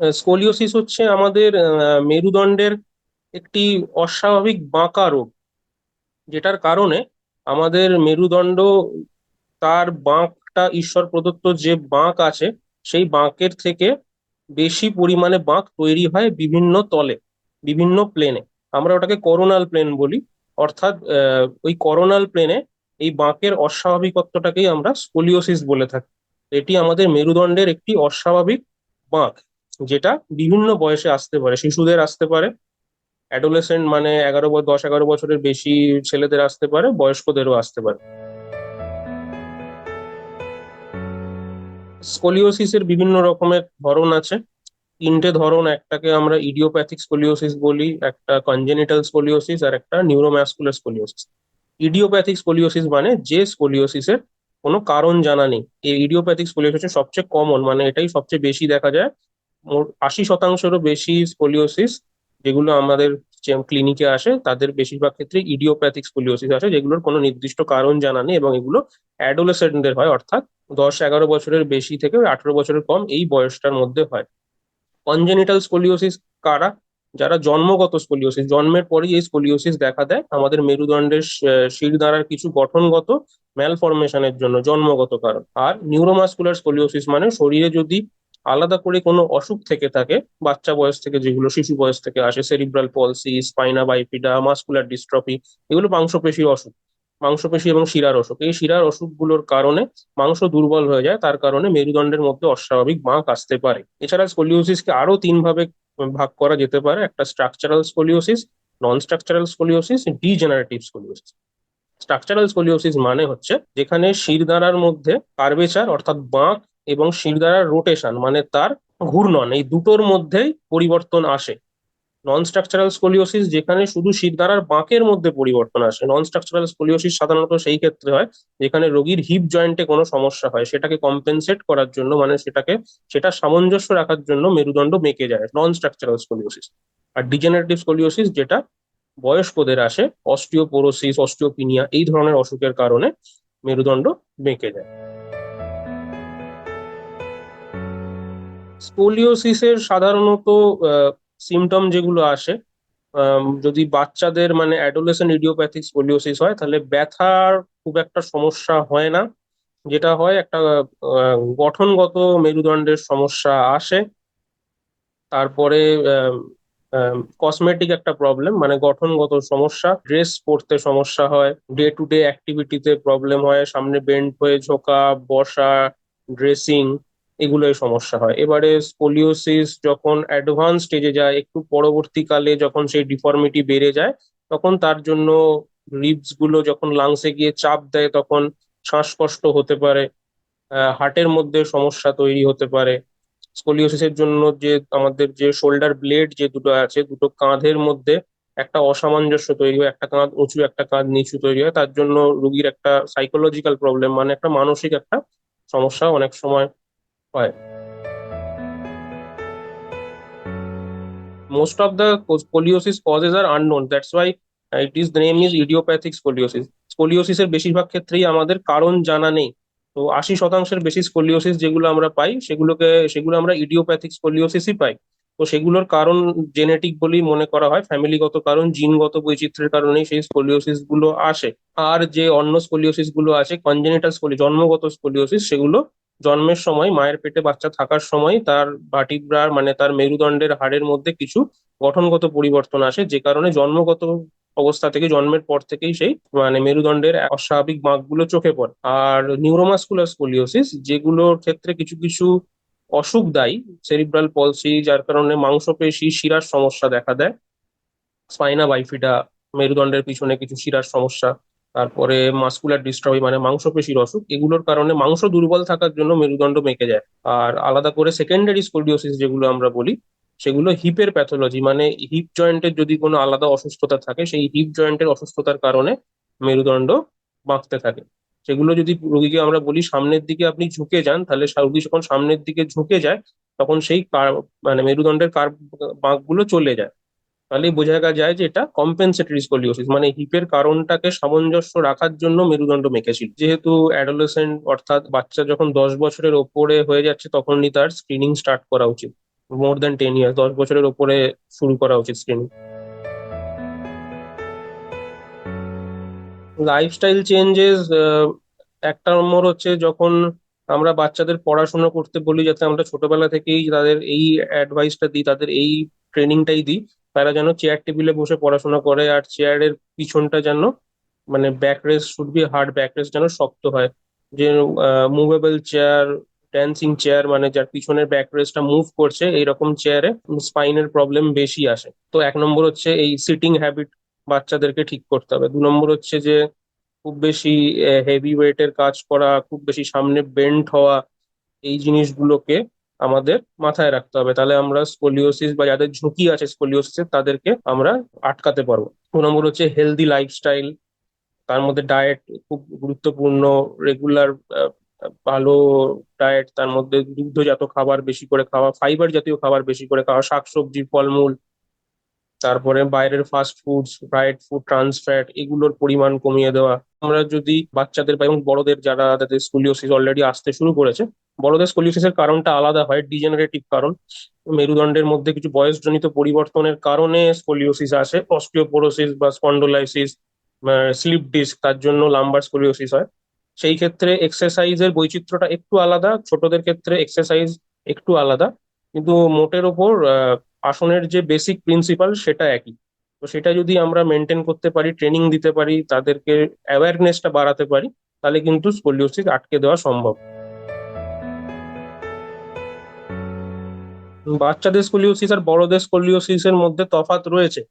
Scoliosis হচ্ছে আমাদের মেরুদণ্ডের একটি অস্বাভাবিক বাঁকা রোগ, যেটার কারণে আমাদের মেরুদণ্ড, তার বাঁকটা ঈশ্বর প্রদত্ত যে বাঁক আছে, সেই বাঁকের থেকে বেশি পরিমাণে বাঁক তৈরি হয় বিভিন্ন তলে, বিভিন্ন প্লেনে আমরা ওটাকে করোনাল প্লেন বলি, অর্থাৎ ওই করোনাল প্লেনে এই বাঁকের অস্বাভাবিকত্বটাকেই আমরা স্কোলিওসিস বলে থাকি। এটি আমাদের মেরুদণ্ডের একটি অস্বাভাবিক বাঁক। যেটা বিভিন্ন বয়সে আসতে পারে, শিশুদের আসতে পারে। অ্যাডোলেসেন্ট মানে এগারো দশ, এগারো বছরের বেশি ছেলেদের আসতে পারে, বয়স্কদেরও আসতে পারে। স্কোলিওসিসের বিভিন্ন রকমের ধরন আছে। তিনটে ধরন, একটাকে আমরা ইডিওপ্যাথিক স্কোলিওসিস বলি, একটা কনজেনিটাল স্কোলিওসিস আর একটা নিউরোম্যাসকুলার স্কোলিওসিস ইডিওপ্যাথিক স্কোলিওসিস মানে যে স্কোলিওসিসের কোনো কারণ জানা নেই। এই ইডিওপ্যাথিক স্কোলিওসিস সবচেয়ে কমন মানে এটাই সবচেয়ে বেশি দেখা যায়। আশি শতাংশেরও বেশি স্কোলিওসিস যেগুলো আমাদের ক্লিনিকে আসে, তাদের বেশিরভাগ ক্ষেত্রে ইডিওপ্যাথিক স্কোলিওসিস আসে, যেগুলোর কোনো নির্দিষ্ট কারণ জানা নেই এবং এগুলো অ্যাডোলেসেন্টদের হয়, অর্থাৎ দশ এগারো বছরের বেশি থেকে আঠারো বছরের কম এই বয়সটার মধ্যে হয়। কনজেনিটাল স্কোলিওসিস কারা? যারা জন্মগত স্কোলিওসিস জন্মের পরেই এই স্কোলিওসিস দেখা দেয়। আমাদের মেরুদণ্ডের শিরদাঁড়ার কিছু গঠনগত ম্যালফরমেশনের জন্য জন্মগত কারণ। আর নিউরোমাস্কুলার স্কোলিওসিস মানে শরীরে যদি আলাদা করে কোনো অসুখ থেকে থাকে, বাচ্চা বয়স থেকে যেগুলো, শিশু বয়স থেকে আসে cerebral palsy spina bifida muscular dystrophy এগুলো মাংসপেশির অসুখ। মাংসপেশি এবং শিরার অসুখ। এই শিরার অসুখগুলোর কারণে মাংস দুর্বল হয়ে যায়, তার কারণে মেরুদণ্ডের মধ্যে অস্বাভাবিক বাঁক আসতে পারে। এছাড়া স্কোলিওসিসকে আরও তিন ভাবে ভাগ করা যেতে পারে, একটা structural scoliosis non structural scoliosis degenerative scoliosis structural scoliosis মানে হচ্ছে যেখানে শিরদাঁড়ার মধ্যে কার্ভেচার অর্থাৎ বাঁক এবং শিরদাঁড়ার রোটেশন মানে তার ঘূর্ণন, এই দুটোর মধ্যেই পরিবর্তন আসে। নন স্ট্রাকচারাল স্কোলিওসিস যেখানে শুধু শিরদাঁড়ার বাঁকের মধ্যে পরিবর্তন আসে। নন স্ট্রাকচারাল স্কোলিওসিস সাধারণত সেই ক্ষেত্রে হয়, যেখানে রোগীর হিপ জয়েন্টে কোনো সমস্যা হয়। সেটাকে কম্পেনসেট করার জন্য মানে সেটাকে, সেটা সামঞ্জস্য রাখার জন্য মেরুদণ্ড বেঁকে যায় নন স্ট্রাকচারাল স্কোলিওসিস আর ডিজেনারেটিভ স্কোলিওসিস যেটা বয়স্কদের আসে অস্টিওপোরোসিস অস্টিওপিনিয়া এই ধরনের অসুখের কারণে মেরুদণ্ড বেঁকে যায়। স্কোলিওসিসের সাধারণত সিমটম যেগুলো আসে যদি বাচ্চাদের মানে অ্যাডোলেসেন্ট ইডিওপ্যাথিক স্কোলিওসিস হয়, তাহলে ব্যথার খুব একটা সমস্যা হয় না। যেটা হয়, একটা গঠনগত মেরুদণ্ডের সমস্যা আসে। তারপরে কসমেটিক একটা প্রবলেম মানে গঠনগত সমস্যা ড্রেস পরতে সমস্যা হয় ডে টু ডে অ্যাক্টিভিটিতে প্রবলেম হয়, সামনে বেন্ড হয়ে ঝোঁকা, বসা ড্রেসিং এগুলোই সমস্যা হয়। এবারে স্কোলিওসিস যখন অ্যাডভান্স স্টেজে যায়, একটু পরবর্তীকালে যখন সেই ডিফর্মিটি বেড়ে যায়, তখন তার জন্য রিবসগুলো যখন লাংসে গিয়ে চাপ দেয়, তখন শ্বাসকষ্ট হতে পারে হার্টের মধ্যে সমস্যা তৈরি হতে পারে। স্কোলিওসিসের জন্য যে আমাদের যে শোল্ডার ব্লেড যে দুটো আছে, দুটো কাঁধের মধ্যে একটা অসামঞ্জস্য তৈরি হয়, একটা কাঁধ উঁচু, একটা কাঁধ নিচু তৈরি হয়। তার জন্য রুগীর একটা সাইকোলজিক্যাল প্রবলেম মানে একটা মানসিক একটা সমস্যা অনেক সময় হয়। Most of the scoliosis causes unknown. That's why uh, it is the name is idiopathic scoliosis. এর বেশিরভাগ ক্ষেত্রেই আমাদের কারণ জানা নেই। তো আশি শতাংশের বেশি স্কোলিওসিস যেগুলো আমরা পাই সেগুলোকে সেগুলো আমরা ইডিওপ্যাথিক স্কোলিওসিসই পাই। তো সেগুলোর কারণ জেনেটিক বলেই মনে করা হয়। ফ্যামিলিগত কারণ জিনগত বৈচিত্র্যের কারণেই সেই স্কোলিওসিসগুলো আসে। আর যে অন্য স্কোলিওসিসগুলো আছে কনজেনিটাল স্কোলি জন্মগত স্কোলিওসিস সেগুলো জন্মের সময়, মায়ের পেটে বাচ্চা থাকার সময় তার ভার্টিব্রার মানে তার মেরুদণ্ডের হাড়ের মধ্যে কিছু গঠনগত পরিবর্তন আসে, যে কারণে জন্মগত অবস্থা থেকে, জন্মের পর থেকেই সেই মানে মেরুদণ্ডের অস্বাভাবিক বাঁকগুলো চোখে পড়ে। আর নিউরোমাসকুলার স্কোলিওসিস যেগুলোর ক্ষেত্রে কিছু কিছু অসুখ দায়ী সেরিব্রাল পলসি যার কারণে মাংসপেশি, শিরার সমস্যা দেখা দেয় স্পাইনা বাইফিডা মেরুদণ্ডের পিছনে কিছু শিরার সমস্যা। তারপরে মাসকুলার ডিস্ট্রফি মানে মাংসপেশির অসুখ, এগুলোর কারণে মাংস দুর্বল থাকার জন্য মেরুদণ্ড মেকে যায়। আর আলাদা করে সেকেন্ডারি স্কোলিওসিস যেগুলো আমরা বলি, সেগুলো হিপের প্যাথোলজি মানে হিপ জয়েন্টের যদি কোনো আলাদা অসুস্থতা থাকে, সেই হিপ জয়েন্টের অসুস্থতার কারণে মেরুদণ্ড বাঁকতে থাকে। সেগুলো যদি রোগীকে আমরা বলি সামনের দিকে আপনি ঝুঁকে যান, তাহলে রোগী যখন সামনের দিকে ঝুঁকে যায়, তখন সেই মানে মেরুদণ্ডের কার, বাঁকগুলো চলে যায়। তাহলেই বোঝা যায় যে এটা কম্পেনসেটরি স্কোলিওসিস মানে হিপের কারণটাকে সামঞ্জস্য রাখার জন্য মেরুদণ্ড মেকেছিল যেহেতু অ্যাডোলেসেন্ট অর্থাৎ বাচ্চা যখন দশ বছরের ওপরে হয়ে যাচ্ছে, তখনই তার স্ক্রিনিং স্টার্ট করা উচিত। মোর দ্যান টেন ইয়ার্স দশ বছরের ওপরে শুরু করা উচিত স্ক্রিনিং লাইফস্টাইল চেঞ্জেস একটা নম্বর হচ্ছে যখন আমরা বাচ্চাদের পড়াশোনা করতে বলি, যাতে আমরা ছোটবেলা থেকেই তাদের এই অ্যাডভাইসটা দিই, তাদের এই ট্রেনিংটাই দিই তারা যেন চেয়ার টেবিলে বসে পড়াশোনা করে আর চেয়ারের পিছনটা যেন মানে back should be hard back যেন শক্ত হয়। যে মুভেবল চেয়ার ড্যান্সিং চেয়ার মানে যার পিছনের ব্যাক রেস্টটা মুভ করছে, এইরকম চেয়ারে স্পাইনের প্রবলেম বেশি আসে। তো এক নম্বর হচ্ছে এই সিটিং হ্যাবিট বাচ্চাদেরকে ঠিক করতে হবে। দু নম্বর হচ্ছে যে, খুব বেশি হেভি ওয়েটের কাজ করা, খুব বেশি সামনে বেন্ড হওয়া, এই জিনিসগুলোকে আমাদের মাথায় রাখতে হবে। তাহলে আমরা স্কোলিওসিস বা যাদের ঝুঁকি আছে স্কোলিওসিসের তাদেরকে আমরা আটকাতে পারব। দু নম্বর হচ্ছে হেলদি লাইফস্টাইল তার মধ্যে ডায়েট খুব গুরুত্বপূর্ণ রেগুলার ভালো ডায়েট তার মধ্যে দুগ্ধজাত খাবার বেশি করে খাওয়া ফাইবার জাতীয় খাবার বেশি করে খাওয়া, শাকসবজি, ফলমূল তারপরে বাইরের fast foods fried food trans fat এগুলোর পরিমাণ কমিয়ে দেওয়া। আমরা যদি বাচ্চাদের বা এবং বড়দের যারা তাদের স্কুলিওসিস অলরেডি আসতে শুরু করেছে, বড়দের স্কুলিওসিসের কারণটা আলাদা হয় ডিজেনারেটিভ কারণ। মেরুদণ্ডের মধ্যে কিছু বয়সজনিত পরিবর্তনের কারণে স্কোলিওসিস আসে। অস্টিওপোরোসিস বা স্পন্ডোলাইসিস স্লিপ ডিস্ক তার জন্য লাম্বার স্কোলিওসিস হয়। সেই ক্ষেত্রে এক্সারসাইজের বৈচিত্র্যটা একটু আলাদা, ছোটদের ক্ষেত্রে এক্সারসাইজ একটু আলাদা। কিন্তু মোটের ওপর আসনের যে বেসিক প্রিন্সিপাল সেটা একই। তো সেটা যদি আমরা মেনটেন করতে পারি ট্রেনিং দিতে পারি, তাদেরকে অ্যাওয়ারনেসটা বাড়াতে পারি, তাহলে কিন্তু স্কোলিওসিস আটকে দেওয়া সম্ভব। বাচ্চাদের স্কোলিওসিস আর বড়দের স্কোলিওসিসের মধ্যে তফাৎ রয়েছে।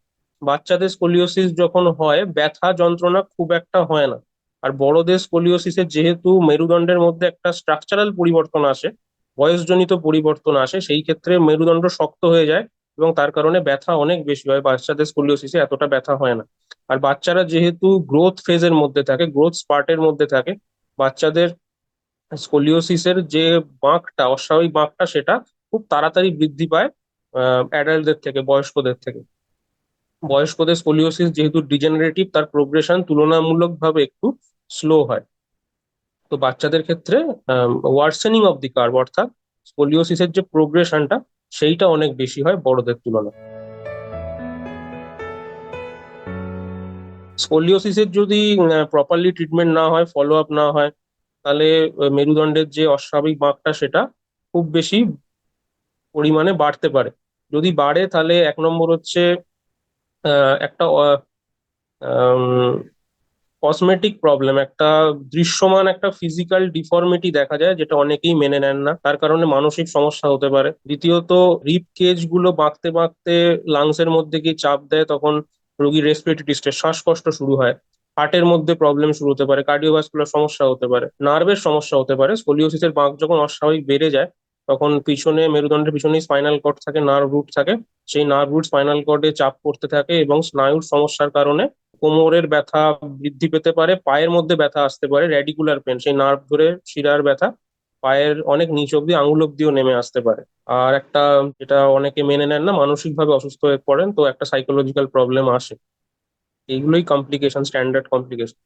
বাচ্চাদের স্কোলিওসিস যখন হয়, ব্যথা যন্ত্রণা খুব একটা হয় না। আর বড়দের স্কোলিওসিসের যেহেতু মেরুদণ্ডের মধ্যে একটা স্ট্রাকচারাল পরিবর্তন আসে, বয়সজনিত পরিবর্তন আসে, সেই ক্ষেত্রে মেরুদণ্ড শক্ত হয়ে যায়। এবং তার কারণে ব্যথা অনেক বেশি হয়। বাচ্চাদের স্কোলিওসিসে এতটা ব্যথা হয় না। আর বাচ্চারা যেহেতু গ্রোথ ফেজের মধ্যে থাকে গ্রোথ স্পার্টের মধ্যে থাকে, বাচ্চাদের স্কোলিওসিসের যে বাঁকটা, অস্বাভাবিক বাঁকটা, সেটা খুব তাড়াতাড়ি বৃদ্ধি পায় অ্যাডাল্টদের থেকে, বয়স্কদের থেকে। বয়স্কদের স্কোলিওসিস যেহেতু ডিজেনারেটিভ তার প্রোগ্রেশন তুলনামূলকভাবে একটু স্লো হয়। তো বাচ্চাদের ক্ষেত্রে ওয়ার্সেনিং অফ দি কার্ভ অর্থাৎ স্কোলিওসিসের যে প্রোগ্রেশনটা সেইটা অনেক বেশি হয় বড়দের তুলনায়। স্কোলিওসিসের যদি প্রপারলি ট্রিটমেন্ট না হয় ফলো আপ না হয়, তাহলে মেরুদণ্ডের যে অস্বাভাবিক বাঁকটা সেটা খুব বেশি পরিমাণে বাড়তে পারে। যদি বাড়ে, তাহলে এক নম্বর হচ্ছে একটা কসমেটিক প্রবলেম একটা দৃশ্যমান, একটা ফিজিক্যাল ডিফর্মিটি দেখা যায়, যেটা অনেকেই মেনে নেন না। তার কারণে মানসিক সমস্যা হতে পারে। দ্বিতীয়ত রিপ কেজগুলো বাঁকতে বাঁকতে লাংসের মধ্যে গিয়ে চাপ দেয়, তখন রোগীর রেসপিরেটরি ডিস্ট্রেস শ্বাসকষ্ট শুরু হয়। হার্টের মধ্যে প্রবলেম শুরু হতে পারে কার্ডিওভাস্কুলার সমস্যা হতে পারে নার্ভের সমস্যা হতে পারে। স্কোলিওসিসের বাঁক যখন অস্বাভাবিক বেড়ে যায়, তখন পিছনে, মেরুদণ্ডের পিছনে স্পাইনাল কর্ড থাকে নার্ভ রুট থাকে। সেই নার্ভ রুট স্পাইনাল কর্ডে চাপ পড়তে থাকে এবং স্নায়ুর সমস্যার কারণে কোমরের ব্যথা বৃদ্ধি পেতে পারে, পায়ের মধ্যে ব্যথা আসতে পারে রেডিকুলার পেন সেই নার্ভ ধরে শিরার ব্যথা, পায়ের অনেক নিচ অব্দি আঙুল অব্দিও নেমে আসতে পারে। আর একটা যেটা অনেকে মেনে নেন না মানসিক ভাবে অসুস্থ হয়ে পড়েন, তো একটা সাইকোলজিক্যাল প্রবলেম আসে। এইগুলোই কমপ্লিকেশন স্ট্যান্ডার্ড কমপ্লিকেশন